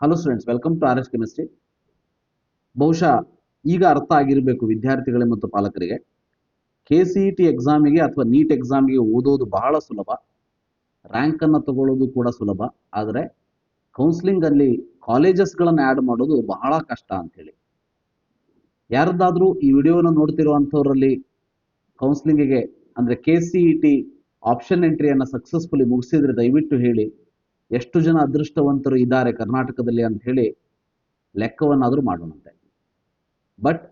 Hello students welcome to R S chemistry ಬಹುಶಃ ಈಗ ಅರ್ಥ ಆಗಿರಬೇಕು ವಿದ್ಯಾರ್ಥಿಗಳಿಗೆ ಮತ್ತು ಪಾಲಕರಿಗೆ. ಕೆ ಸಿ ಇ ಟಿ ಎಕ್ಸಾಮಿಗೆ ಅಥವಾ ನೀಟ್ ಎಕ್ಸಾಮಿಗೆ ಓದೋದು ಬಹಳ ಸುಲಭ. ರ್ಯಾಂಕನ್ನು ತಗೊಳ್ಳೋದು ಕೂಡ ಸುಲಭ. ಆದರೆ ಕೌನ್ಸಿಲಿಂಗಲ್ಲಿ ಕಾಲೇಜಸ್ಗಳನ್ನು ಆ್ಯಡ್ ಮಾಡೋದು ಬಹಳ ಕಷ್ಟ ಅಂಥೇಳಿ. ಯಾರದ್ದಾದರೂ ಈ ವಿಡಿಯೋನ ನೋಡ್ತಿರುವಂಥವರಲ್ಲಿ ಕೌನ್ಸಿಲಿಂಗಿಗೆ ಅಂದರೆ K C E T option ಎಂಟ್ರಿಯನ್ನು successfully ಮುಗಿಸಿದ್ರೆ ದಯವಿಟ್ಟು ಹೇಳಿ. ಎಷ್ಟು ಜನ ಅದೃಷ್ಟವಂತರು ಇದ್ದಾರೆ ಕರ್ನಾಟಕದಲ್ಲಿ ಅಂತ ಹೇಳಿ ಲೆಕ್ಕವನ್ನಾದರೂ ಮಾಡೋಣಂತೆ ಬಟ್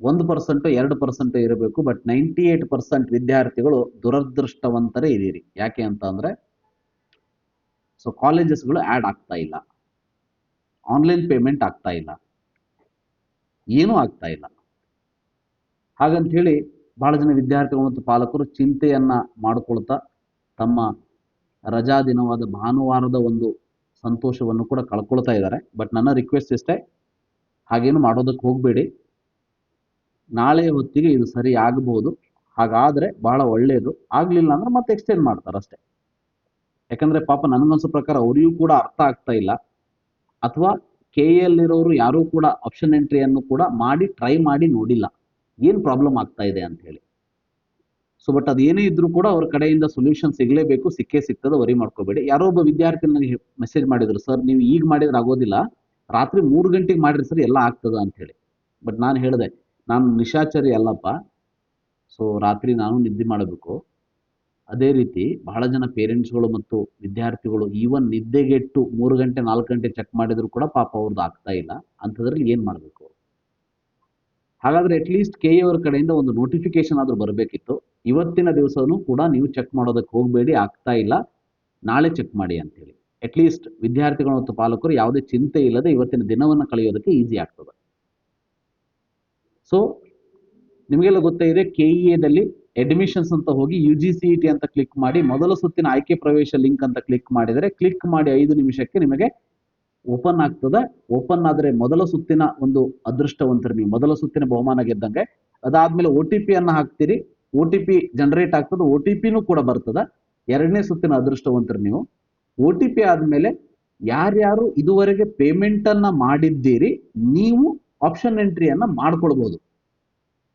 ಒಂದು ಪರ್ಸೆಂಟು ಎರಡು ಪರ್ಸೆಂಟು ಇರಬೇಕು ಬಟ್ ನೈಂಟಿ ಏಟ್ ಪರ್ಸೆಂಟ್ ವಿದ್ಯಾರ್ಥಿಗಳು ದುರದೃಷ್ಟವಂತರೇ ಇದ್ದೀರಿ. ಯಾಕೆ ಅಂತ ಅಂದರೆ ಸೊ ಕಾಲೇಜಸ್ಗಳು ಆ್ಯಡ್ ಆಗ್ತಾ ಇಲ್ಲ. ಆನ್ಲೈನ್ ಪೇಮೆಂಟ್ ಆಗ್ತಾ ಇಲ್ಲ. ಏನೂ ಆಗ್ತಾ ಇಲ್ಲ. ಹಾಗಂತ ಹೇಳಿ ಬಹಳ ಜನ ವಿದ್ಯಾರ್ಥಿಗಳು ಮತ್ತು ಪಾಲಕರು ಚಿಂತೆಯನ್ನ ಮಾಡಿಕೊಳ್ತಾ ತಮ್ಮ ರಜಾ ದಿನವಾದ ಭಾನುವಾರದ ಒಂದು ಸಂತೋಷವನ್ನು ಕೂಡ ಕಳ್ಕೊಳ್ತಾ ಇದ್ದಾರೆ. ಬಟ್ ನನ್ನ ರಿಕ್ವೆಸ್ಟ್ ಇಷ್ಟೇ, ಹಾಗೇನು ಮಾಡೋದಕ್ಕೆ ಹೋಗಬೇಡಿ. ನಾಳೆ ಹೊತ್ತಿಗೆ ಇದು ಸರಿ ಆಗಬಹುದು ಹಾಗಾದರೆ ಬಹಳ ಒಳ್ಳೆಯದು ಆಗಲಿಲ್ಲ ಅಂದ್ರೆ ಮತ್ತೆ ಎಕ್ಸ್ಟೆಂಡ್ ಮಾಡ್ತಾರೆ ಅಷ್ಟೇ. ಯಾಕಂದ್ರೆ ಪಾಪ ನನಗನ್ಸೋ ಪ್ರಕಾರ ಅವರಿಗೂ ಕೂಡ ಅರ್ಥ ಆಗ್ತಾ ಇಲ್ಲ. ಅಥವಾ ಕೆ ಎಲ್ಲಿರೋರು ಯಾರೂ ಕೂಡ ಆಪ್ಷನ್ ಎಂಟ್ರಿಯನ್ನು ಕೂಡ ಮಾಡಿ ಟ್ರೈ ಮಾಡಿ ನೋಡಿಲ್ಲ. ಏನು ಪ್ರಾಬ್ಲಮ್ ಆಗ್ತಾ ಇದೆ ಅಂತ ಹೇಳಿ. ಸೊ ಬಟ್ ಅದೇನೇ ಇದ್ರೂ ಕೂಡ ಅವ್ರ ಕಡೆಯಿಂದ ಸೊಲ್ಯೂಷನ್ ಸಿಗಲೇಬೇಕು, ಸಿಕ್ಕೇ ಸಿಗ್ತದೆ ವರಿ ಮಾಡ್ಕೋಬೇಡಿ. ಯಾರೋ ಒಬ್ಬ ವಿದ್ಯಾರ್ಥಿ ನನಗೆ ಮೆಸೇಜ್ ಮಾಡಿದ್ರು ಸರ್ ನೀವು ಈಗ ಮಾಡಿದ್ರೆ ಆಗೋದಿಲ್ಲ. ರಾತ್ರಿ ಮೂರು ಗಂಟೆಗೆ ಮಾಡಿರಿ ಸರ್ ಎಲ್ಲ ಆಗ್ತದ ಅಂತ ಹೇಳಿ ಬಟ್ ನಾನು ಹೇಳಿದೆ, ನಾನು ನಿಶಾಚರಿ ಅಲ್ಲಪ್ಪ. ಸೊ ರಾತ್ರಿ ನಾನು ನಿದ್ದೆ ಮಾಡಬೇಕು. ಅದೇ ರೀತಿ ಬಹಳ ಜನ ಪೇರೆಂಟ್ಸ್ಗಳು ಮತ್ತು ವಿದ್ಯಾರ್ಥಿಗಳು ಈವನ್ ನಿದ್ದೆಗೆಟ್ಟು ಮೂರು ಗಂಟೆ, ನಾಲ್ಕು ಗಂಟೆ ಚೆಕ್ ಮಾಡಿದ್ರು ಕೂಡ ಪಾಪ ಅವ್ರದ್ದು ಆಗ್ತಾ ಇಲ್ಲ. ಅಂಥದ್ರಲ್ಲಿ ಏನು ಮಾಡಬೇಕು ಹಾಗಾದ್ರೆ ಅಟ್ಲೀಸ್ಟ್ ಕೆ ಅವರ ಕಡೆಯಿಂದ ಒಂದು ನೋಟಿಫಿಕೇಶನ್ ಆದ್ರೂ ಬರಬೇಕಿತ್ತು. ಇವತ್ತಿನ ದಿವಸನೂ ಕೂಡ ನೀವು ಚೆಕ್ ಮಾಡೋದಕ್ಕೆ ಹೋಗಬೇಡಿ, ಆಗ್ತಾ ಇಲ್ಲ. ನಾಳೆ ಚೆಕ್ ಮಾಡಿ ಅಂತೇಳಿ. ಅಟ್ಲೀಸ್ಟ್ ವಿದ್ಯಾರ್ಥಿಗಳು ಮತ್ತು ಪಾಲಕರು ಯಾವುದೇ ಚಿಂತೆ ಇಲ್ಲದೆ ಇವತ್ತಿನ ದಿನವನ್ನು ಕಳೆಯೋದಕ್ಕೆ ಈಸಿ ಆಗ್ತದೆ. ಸೊ ನಿಮಗೆಲ್ಲ ಗೊತ್ತೇ ಇದೆ ಕೆ ಇ ಎದಲ್ಲಿ ಅಡ್ಮಿಷನ್ಸ್ ಅಂತ ಹೋಗಿ U G C E T ಅಂತ ಕ್ಲಿಕ್ ಮಾಡಿ, ಮೊದಲ ಸುತ್ತಿನ ಆಯ್ಕೆ ಪ್ರವೇಶ ಲಿಂಕ್ ಅಂತ ಕ್ಲಿಕ್ ಮಾಡಿದರೆ ಕ್ಲಿಕ್ ಮಾಡಿ ಐದು ನಿಮಿಷಕ್ಕೆ ನಿಮಗೆ ಓಪನ್ ಆಗ್ತದೆ. ಓಪನ್ ಆದರೆ ಮೊದಲ ಸುತ್ತಿನ ಒಂದು ಅದೃಷ್ಟವಂತರು ನೀವು. ಮೊದಲ ಸುತ್ತಿನ ಬಹುಮಾನ ಗೆದ್ದಂಗೆ. ಅದಾದ್ಮೇಲೆ ಓ ಟಿ ಪಿಯನ್ನು ಹಾಕ್ತೀರಿ. ಓ ಟಿ ಪಿ ಜನರೇಟ್ ಆಗ್ತದೆ. ಓ ಟಿ ಪಿನೂ ಕೂಡ ಬರ್ತದೆ. ಎರಡನೇ ಸುತ್ತಿನ ಅದೃಷ್ಟವಂತರು ನೀವು. ಓ ಟಿ ಪಿ ಆದಮೇಲೆ ಯಾರ್ಯಾರು ಇದುವರೆಗೆ ಪೇಮೆಂಟನ್ನು ಮಾಡಿದ್ದೀರಿ, ನೀವು ಆಪ್ಷನ್ ಎಂಟ್ರಿಯನ್ನು ಮಾಡ್ಕೊಳ್ಬೋದು.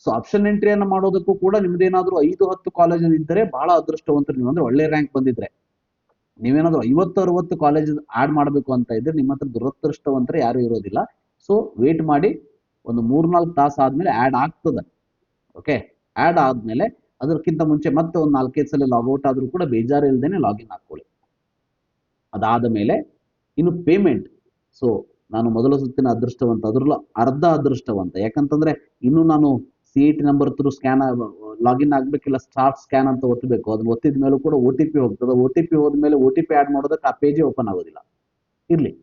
ಸೊ ಆಪ್ಷನ್ ಎಂಟ್ರಿಯನ್ನು ಮಾಡೋದಕ್ಕೂ ಕೂಡ ನಿಮ್ದೇನಾದ್ರೂ ಐದು, ಹತ್ತು ಕಾಲೇಜಲ್ಲಿ ಇದ್ದರೆ ಬಹಳ ಅದೃಷ್ಟವಂತರು ನೀವು. ಅಂದ್ರೆ ಒಳ್ಳೆ ರ್ಯಾಂಕ್ ಬಂದಿದ್ರೆ. ನೀವೇನಾದ್ರೂ ಐವತ್ತು ಅರವತ್ತು ಕಾಲೇಜ್ ಆಡ್ ಮಾಡಬೇಕು ಅಂತ ಇದ್ರೆ ನಿಮ್ಮ ಹತ್ರ ದುರದೃಷ್ಟವಂತರ ಯಾರು ಇರೋದಿಲ್ಲ. ಸೊ ವೇಟ್ ಮಾಡಿ ಒಂದು ಮೂರ್ನಾಲ್ಕು ತಾಸು ಆದ್ಮೇಲೆ ಆಡ್ ಆಗ್ತದೆ. ಓಕೆ ಆಡ್ ಆದ್ಮೇಲೆ ಅದಕ್ಕಿಂತ ಮುಂಚೆ ಮತ್ತೆ ಒಂದು ನಾಲ್ಕೈದು ಸಲ ಲಾಗೌಟ್ ಆದ್ರೂ ಕೂಡ ಬೇಜಾರು ಇಲ್ಲದೇನೆ ಲಾಗಿನ್ ಹಾಕೊಳ್ಳಿ ಅದಾದ ಮೇಲೆ ಇನ್ನು ಪೇಮೆಂಟ್ ಸೊ ನಾನು ಮೊದಲ ಸುತ್ತಿನ ಅದೃಷ್ಟವಂತ, ಅದ್ರಲ್ಲೂ ಅರ್ಧ ಅದೃಷ್ಟವಂತ. ಯಾಕಂತಂದ್ರೆ ಇನ್ನು ನಾನು C I T number through scan login ಆಗ್ಬೇಕಿಲ್ಲ start scan ಅಂತ ಒತ್ತಬೇಕು ಅದನ್ನ ಒತ್ತಿದ ಮೇಲೂ ಕೂಡ ಒ ಟಿ ಪಿ ಹೋಗ್ತದೆ. ಒ ಟಿ ಪಿ ಹೋದ್ಮೇಲೆ ಒ ಟಿ ಪಿ ಆ್ಯಡ್ ಮಾಡೋದಕ್ಕೆ ಆ ಪೇಜೇ ಓಪನ್ ಆಗೋದಿಲ್ಲ. ಇರಲಿ.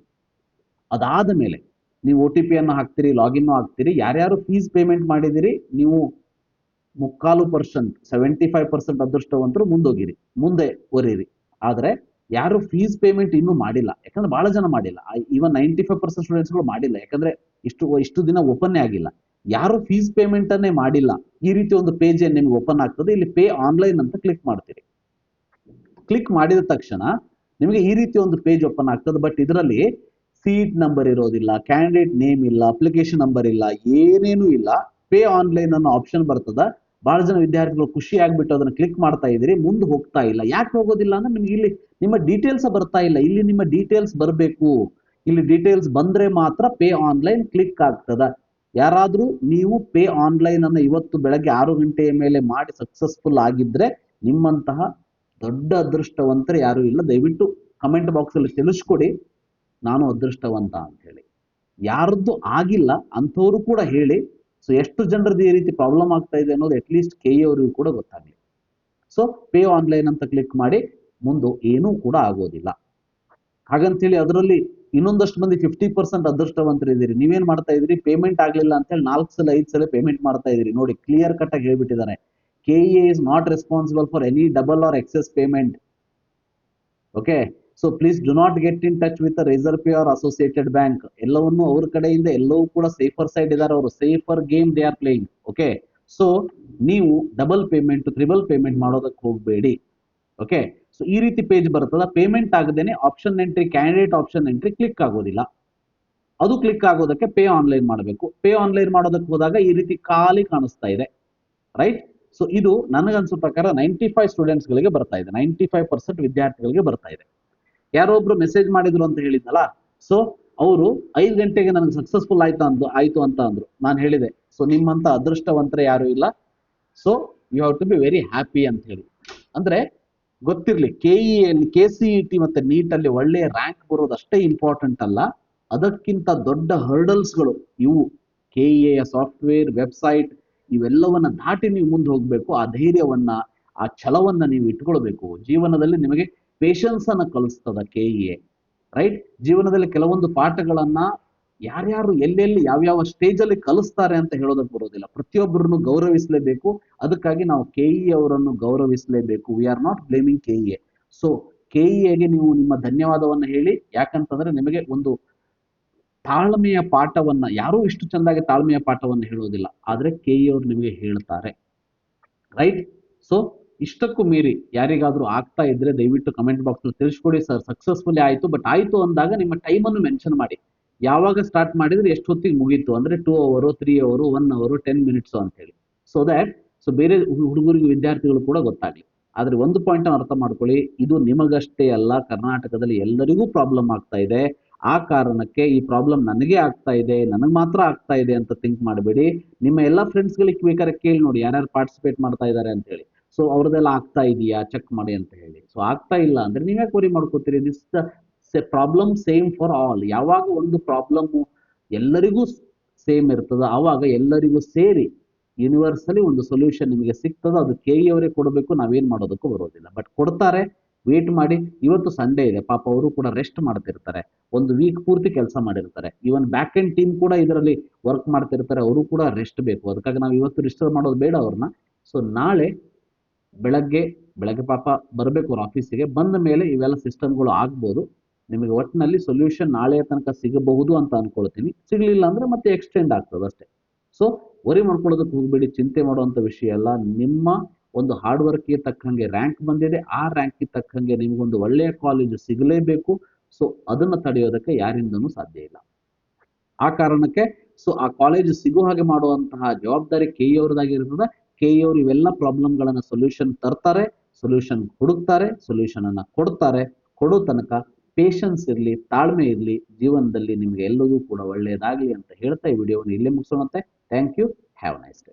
ಅದಾದ ಮೇಲೆ ನೀವು ಒ ಟಿ ಪಿಯನ್ನು ಹಾಕ್ತೀರಿ ಲಾಗಿನ್ ಹಾಕ್ತೀರಿ, ಯಾರ್ಯಾರು ಫೀಸ್ ಪೇಮೆಂಟ್ ಮಾಡಿದಿರಿ, ನೀವು ಮುಕ್ಕಾಲು ಪರ್ಸೆಂಟ್ ಸೆವೆಂಟಿ ಫೈವ್ ಪರ್ಸೆಂಟ್ ಅದೃಷ್ಟವಂತರು ಮುಂದೋಗಿರಿ, ಮುಂದೆ ಒರೀರಿ. ಆದರೆ ಯಾರು ಫೀಸ್ ಪೇಮೆಂಟ್ ಇನ್ನೂ ಮಾಡಿಲ್ಲ. ಯಾಕಂದ್ರೆ ಬಹಳ ಜನ ಮಾಡಿಲ್ಲ. ಈವನ್ ನೈಂಟಿ ಫೈವ್ ಪರ್ಸೆಂಟ್ ಸ್ಟೂಡೆಂಟ್ಸ್ಗಳು ಮಾಡಿಲ್ಲ. ಯಾಕಂದ್ರೆ ಇಷ್ಟು ಇಷ್ಟು ದಿನ ಓಪನ್ನೇ ಆಗಿಲ್ಲ. ಯಾರು ಫೀಸ್ ಪೇಮೆಂಟ್ ಅನ್ನೇ ಮಾಡಿಲ್ಲ. ಈ ರೀತಿ ಒಂದು ಪೇಜ್ ನಿಮ್ಗೆ ಓಪನ್ ಆಗ್ತದೆ, ಇಲ್ಲಿ ಪೇ ಆನ್ಲೈನ್ ಅಂತ ಕ್ಲಿಕ್ ಮಾಡ್ತೀರಿ. ಕ್ಲಿಕ್ ಮಾಡಿದ ತಕ್ಷಣ ನಿಮಗೆ ಈ ರೀತಿ ಒಂದು ಪೇಜ್ ಓಪನ್ ಆಗ್ತದೆ. ಬಟ್ ಇದರಲ್ಲಿ ಸೀಟ್ ನಂಬರ್ ಇರೋದಿಲ್ಲ ಕ್ಯಾಂಡಿಡೇಟ್ ನೇಮ್ ಇಲ್ಲ ಅಪ್ಲಿಕೇಶನ್ ನಂಬರ್ ಇಲ್ಲ, ಏನೇನೂ ಇಲ್ಲ. ಪೇ ಆನ್ಲೈನ್ ಅನ್ನೋ ಆಪ್ಷನ್ ಬರ್ತದ. ಬಹಳ ಜನ ವಿದ್ಯಾರ್ಥಿಗಳು ಖುಷಿ ಆಗ್ಬಿಟ್ಟು ಅದನ್ನ ಕ್ಲಿಕ್ ಮಾಡ್ತಾ ಇದ್ದೀರಿ, ಮುಂದೆ ಹೋಗ್ತಾ ಇಲ್ಲ. ಯಾಕೆ ಹೋಗೋದಿಲ್ಲ ಅಂದ್ರೆ ನಿಮ್ಗೆ ಇಲ್ಲಿ ನಿಮ್ಮ ಡೀಟೇಲ್ಸ್ ಬರ್ತಾ ಇಲ್ಲ. ಇಲ್ಲಿ ನಿಮ್ಮ ಡೀಟೇಲ್ಸ್ ಬರಬೇಕು. ಇಲ್ಲಿ ಡೀಟೇಲ್ಸ್ ಬಂದ್ರೆ ಮಾತ್ರ ಪೇ ಆನ್ಲೈನ್ ಕ್ಲಿಕ್ ಆಗ್ತದ. ಯಾರಾದ್ರೂ ನೀವು ಪೇ ಆನ್ಲೈನ್ ಅನ್ನು ಇವತ್ತು ಬೆಳಗ್ಗೆ ಆರು ಗಂಟೆಯ ಮೇಲೆ ಮಾಡಿ ಸಕ್ಸಸ್ಫುಲ್ ಆಗಿದ್ರೆ ನಿಮ್ಮಂತಹ ದೊಡ್ಡ ಅದೃಷ್ಟವಂತರು ಯಾರು ಇಲ್ಲ. ದಯವಿಟ್ಟು ಕಮೆಂಟ್ ಬಾಕ್ಸ್ ಅಲ್ಲಿ ತಿಳಿಸ್ಕೊಡಿ. ನಾನು ಅದೃಷ್ಟವಂತ ಅಂತ ಹೇಳಿ. ಯಾರದ್ದು ಆಗಿಲ್ಲ, ಅಂಥವ್ರು ಕೂಡ ಹೇಳಿ. ಸೊ ಎಷ್ಟು ಜನರದ್ದು ಈ ರೀತಿ ಪ್ರಾಬ್ಲಮ್ ಆಗ್ತಾ ಇದೆ ಅನ್ನೋದು ಅಟ್ಲೀಸ್ಟ್ ಕೆ ಅವರಿಗೂ ಕೂಡ ಗೊತ್ತಾಗಲಿ. ಸೊ ಪೇ ಆನ್ಲೈನ್ ಅಂತ ಕ್ಲಿಕ್ ಮಾಡಿ, ಮುಂದೆ ಏನೂ ಕೂಡ ಆಗೋದಿಲ್ಲ. ಹಾಗಂತೇಳಿ ಅದರಲ್ಲಿ ಇನ್ನೊಂದಷ್ಟು ಮಂದಿ ಫಿಫ್ಟಿ ಪರ್ಸೆಂಟ್ ಅದೃಷ್ಟವಂತರ ಇದ್ದೀರಿ. ನೀವೇನ್ ಮಾಡ್ತಾ ಇದ್ದೀರಿ? ಪೇಮೆಂಟ್ ಆಗ್ಲಿಲ್ಲ ಅಂತೇಳಿ ನಾಲ್ಕು ಸಲ, ಐದು ಸಲ ಪೇಮೆಂಟ್ ಮಾಡ್ತಾ ಇದ್ದೀರಿ. ನೋಡಿ ಕ್ಲಿಯರ್ ಕಟ್ ಆಗಿ ಹೇಳ್ಬಿಟ್ಟಿದ್ದಾರೆ. K is not responsible for any double or excess payment okay so please do not get in touch with reserve pay or associated bank ಎಲ್ಲವನ್ನು ಅವ್ರ ಕಡೆಯಿಂದ ಎಲ್ಲವೂ ಕೂಡ ಸೇಫರ್ ಸೈಡ್ ಇದ್ದಾರೆ. ಅವರು safer game they are playing okay so ನೀವು double payment triple payment ಮಾಡೋದಕ್ಕೆ ಹೋಗಬೇಡಿ. ಓಕೆ ಸೊ ಈ ರೀತಿ ಪೇಜ್ ಬರ್ತದ. Payment ಆಗದೇನೆ option entry candidate option entry click ಆಗೋದಿಲ್ಲ. ಅದು ಕ್ಲಿಕ್ ಆಗೋದಕ್ಕೆ ಪೇ ಆನ್ಲೈನ್ ಮಾಡಬೇಕು. ಪೇ ಆನ್ಲೈನ್ ಮಾಡೋದಕ್ಕೆ ಹೋದಾಗ ಈ ರೀತಿ ಖಾಲಿ ಕಾಣಿಸ್ತಾ ಇದೆ. ರೈಟ್ ಸೊ ಇದು ನನಗನ್ಸೋ ಪ್ರಕಾರ ನೈಂಟಿ ಫೈವ್ ಸ್ಟೂಡೆಂಟ್ಸ್ಗಳಿಗೆ ಬರ್ತಾ ಇದೆ. ನೈಂಟಿ ಫೈವ್ ಪರ್ಸೆಂಟ್ ವಿದ್ಯಾರ್ಥಿಗಳಿಗೆ ಬರ್ತಾ ಇದೆ. ಯಾರೋ ಒಬ್ರು ಮೆಸೇಜ್ ಮಾಡಿದ್ರು ಅಂತ ಹೇಳಿದ್ನಲ್ಲ? ಸೊ ಅವರು ಐದು ಗಂಟೆಗೆ ನನಗೆ ಸಕ್ಸಸ್ಫುಲ್ ಆಯ್ತು ಅಂದು, ಆಯ್ತು ಅಂತ ಅಂದ್ರು. ನಾನು ಹೇಳಿದೆ. ಸೊ ನಿಮ್ಮಂತ ಅದೃಷ್ಟವಂತರ ಯಾರು ಇಲ್ಲ. So you have to be very happy ಅಂತ ಹೇಳಿ. ಅಂದ್ರೆ ಗೊತ್ತಿರ್ಲಿ KE K C E T ಮತ್ತೆ ನೀಟ್ ಅಲ್ಲಿ ಒಳ್ಳೆಯ ರ್ಯಾಂಕ್ ಬರೋದು ಅಷ್ಟೇ ಇಂಪಾರ್ಟೆಂಟ್ ಅಲ್ಲ. ಅದಕ್ಕಿಂತ ದೊಡ್ಡ ಹರ್ಡಲ್ಸ್ಗಳು ಇವು. K E A software website ಇವೆಲ್ಲವನ್ನ ದಾಟಿ ನೀವು ಮುಂದೆ ಹೋಗಬೇಕು. ಆ ಧೈರ್ಯವನ್ನ, ಆ ಛಲವನ್ನ ನೀವು ಇಟ್ಕೊಳ್ಬೇಕು. ಜೀವನದಲ್ಲಿ ನಿಮಗೆ ಪೇಷನ್ಸ್ ಅನ್ನ ಕಲಿಸ್ತದ ಎ ರೈಟ್ ಜೀವನದಲ್ಲಿ ಕೆಲವೊಂದು ಪಾಠಗಳನ್ನ ಯಾರ್ಯಾರು ಎಲ್ಲೆಲ್ಲಿ ಯಾವ್ಯಾವ ಸ್ಟೇಜ್ ಅಲ್ಲಿ ಕಲಿಸ್ತಾರೆ ಅಂತ ಹೇಳೋದಕ್ಕೆ ಬರೋದಿಲ್ಲ. ಪ್ರತಿಯೊಬ್ಬರನ್ನು ಗೌರವಿಸಲೇಬೇಕು. ಅದಕ್ಕಾಗಿ ನಾವು ಕೆಇ ಅವರನ್ನು ಗೌರವಿಸಲೇಬೇಕು. We are not blaming A so ಕೆಇಎಗೆ ನೀವು ನಿಮ್ಮ ಧನ್ಯವಾದವನ್ನ ಹೇಳಿ, ಯಾಕಂತಂದ್ರೆ ನಿಮಗೆ ಒಂದು ತಾಳ್ಮೆಯ ಪಾಠವನ್ನ, ಯಾರೂ ಇಷ್ಟು ಚೆಂದಾಗಿ ತಾಳ್ಮೆಯ ಪಾಠವನ್ನ ಹೇಳೋದಿಲ್ಲ. ಆದ್ರೆ ಇ ಅವರು ನಿಮಗೆ ಹೇಳ್ತಾರೆ. ರೈಟ್ ಸೊ ಇಷ್ಟಕ್ಕೂ ಮೀರಿ ಯಾರಿಗಾದ್ರೂ ಆಗ್ತಾ ಇದ್ರೆ ದಯವಿಟ್ಟು ಕಮೆಂಟ್ ಬಾಕ್ಸ್ನಲ್ಲಿ ತಿಳಿಸ್ಕೊಡಿ ಸರ್. ಸಕ್ಸಸ್ಫುಲಿ ಆಯ್ತು ಬಟ್ ಆಯ್ತು ಅಂದಾಗ ನಿಮ್ಮ ಟೈಮ್ ಅನ್ನು ಮೆನ್ಷನ್ ಮಾಡಿ. ಯಾವಾಗ ಸ್ಟಾರ್ಟ್ ಮಾಡಿದ್ರೆ ಎಷ್ಟು ಹೊತ್ತಿಗೆ ಮುಗೀತು? ಅಂದ್ರೆ ಟೂ ಅವರು ತ್ರೀ ಅವರು ಒನ್ ಅವರು ಟೆನ್ ಮಿನಿಟ್ಸ್ ಅಂತ ಹೇಳಿ. ಸೊ ದ್ಯಾಟ್ ಸೊ ಬೇರೆ ಹುಡುಗರಿಗೆ, ವಿದ್ಯಾರ್ಥಿಗಳು ಕೂಡ ಗೊತ್ತಾಗ್ಲಿ. ಆದ್ರೆ ಒಂದು ಪಾಯಿಂಟ್ ಅರ್ಥ ಮಾಡ್ಕೊಳ್ಳಿ. ಇದು ನಿಮಗಷ್ಟೇ ಅಲ್ಲ, ಕರ್ನಾಟಕದಲ್ಲಿ ಎಲ್ಲರಿಗೂ ಪ್ರಾಬ್ಲಮ್ ಆಗ್ತಾ ಇದೆ. ಆ ಕಾರಣಕ್ಕೆ ಈ ಪ್ರಾಬ್ಲಮ್ ನನಗೆ ಆಗ್ತಾ ಇದೆ, ನನಗೆ ಮಾತ್ರ ಆಗ್ತಾ ಇದೆ ಅಂತ ಥಿಂಕ್ ಮಾಡಬೇಡಿ. ನಿಮ್ಮ ಎಲ್ಲ ಫ್ರೆಂಡ್ಸ್ಗಳಿಗೆ ಬೇಕಾದ್ರೆ ಕೇಳಿ ನೋಡಿ, ಯಾರ್ಯಾರು ಪಾರ್ಟಿಸಿಪೇಟ್ ಮಾಡ್ತಾ ಇದ್ದಾರೆ ಅಂತ ಹೇಳಿ. ಸೊ ಅವ್ರದ್ದೆಲ್ಲ ಆಗ್ತಾ ಇದೆಯಾ? ಚೆಕ್ ಮಾಡಿ ಅಂತ ಹೇಳಿ. ಸೊ ಆಗ್ತಾ ಇಲ್ಲ ಅಂದ್ರೆ ನೀವೇ ಕೋರಿ ಮಾಡ್ಕೋತೀರಿ? This problem same for all ಯಾವಾಗ ಒಂದು ಪ್ರಾಬ್ಲಮ್ ಎಲ್ಲರಿಗೂ ಸೇಮ್ ಇರ್ತದ, ಆವಾಗ ಎಲ್ಲರಿಗೂ ಸೇರಿ ಯೂನಿವರ್ಸಲಿ ಒಂದು ಸೊಲ್ಯೂಷನ್ ನಿಮಗೆ ಸಿಗ್ತದ, ಅದು ಕೆ ಇ ಅವರೇ ಕೊಡಬೇಕು, ನಾವೇನು ಮಾಡೋದಕ್ಕೂ ಬರೋದಿಲ್ಲ. ಬಟ್ ಕೊಡ್ತಾರೆ ವೇಟ್ ಮಾಡಿ, ಇವತ್ತು ಸಂಡೇ ಇದೆ, ಪಾಪ ಅವರು ಕೂಡ ರೆಸ್ಟ್ ಮಾಡ್ತಿರ್ತಾರೆ. ಒಂದು ವೀಕ್ ಪೂರ್ತಿ ಕೆಲಸ ಮಾಡಿರ್ತಾರೆ. ಈವನ್ ಬ್ಯಾಕ್ ಎಂಡ್ ಟೀಮ್ ಕೂಡ ಇದರಲ್ಲಿ ವರ್ಕ್ ಮಾಡ್ತಿರ್ತಾರೆ, ಅವರು ಕೂಡ ರೆಸ್ಟ್ ಬೇಕು. ಅದಕ್ಕಾಗಿ ನಾವು ಇವತ್ತು ರಿಸ್ಟರ್ ಮಾಡೋದು ಬೇಡ ಅವ್ರನ್ನ. ಸೊ ನಾಳೆ ಬೆಳಗ್ಗೆ ಬೆಳಗ್ಗೆ ಪಾಪ ಬರಬೇಕು ಅವ್ರ ಆಫೀಸಿಗೆ ಬಂದ ಮೇಲೆ ಇವೆಲ್ಲ ಸಿಸ್ಟಮ್ಗಳು ಆಗ್ಬೋದು. ನಿಮಗೆ ಒಟ್ಟಿನಲ್ಲಿ ಸೊಲ್ಯೂಷನ್ ನಾಳೆಯ ತನಕ ಸಿಗಬಹುದು ಅಂತ ಅನ್ಕೊಳ್ತೀನಿ. ಸಿಗ್ಲಿಲ್ಲ ಅಂದ್ರೆ ಮತ್ತೆ ಎಕ್ಸ್ಟೆಂಡ್ ಆಗ್ತದೆ ಅಷ್ಟೇ. ಸೊ ವರಿ ಮಾಡ್ಕೊಳ್ಳೋದಕ್ಕೆ ಹೋಗ್ಬೇಡಿ, ಚಿಂತೆ ಮಾಡುವಂತ ವಿಷಯ ಅಲ್ಲ. ನಿಮ್ಮ ಒಂದು ಹಾರ್ಡ್ ವರ್ಕ್ಗೆ ತಕ್ಕಂಗೆ ರ್ಯಾಂಕ್ ಬಂದಿದೆ. ಆ ರ್ಯಾಂಕ್ಗೆ ತಕ್ಕಂಗೆ ನಿಮಗೊಂದು ಒಳ್ಳೆಯ ಕಾಲೇಜ್ ಸಿಗಲೇಬೇಕು. ಸೊ ಅದನ್ನ ತಡೆಯೋದಕ್ಕೆ ಯಾರಿಂದನೂ ಸಾಧ್ಯ ಇಲ್ಲ. ಆ ಕಾರಣಕ್ಕೆ ಸೊ ಆ ಕಾಲೇಜ್ ಸಿಗೋ ಹಾಗೆ ಮಾಡುವಂತಹ ಜವಾಬ್ದಾರಿ ಕೆ ಅವ್ರದ್ದಾಗಿರ್ತದೆ. ಕೆ ಅವರು ಇವೆಲ್ಲ ಪ್ರಾಬ್ಲಮ್ಗಳನ್ನ ಸೊಲ್ಯೂಷನ್ ತರ್ತಾರೆ ಸೊಲ್ಯೂಷನ್ ಹುಡುಕ್ತಾರೆ ಸೊಲ್ಯೂಷನ್ ಅನ್ನ ಕೊಡ್ತಾರೆ. ಕೊಡೋ ತನಕ ಪೇಷನ್ಸ್ ಇರಲಿ, ತಾಳ್ಮೆ ಇರಲಿ, ಜೀವನದಲ್ಲಿ ನಿಮಗೆ ಎಲ್ಲವೂ ಕೂಡ ಒಳ್ಳೆಯದಾಗಲಿ ಅಂತ ಹೇಳ್ತಾ ಈ ವಿಡಿಯೋವನ್ನು ಇಲ್ಲೇ ಮುಗಿಸೋಣಂತೆ. Thank you have nice day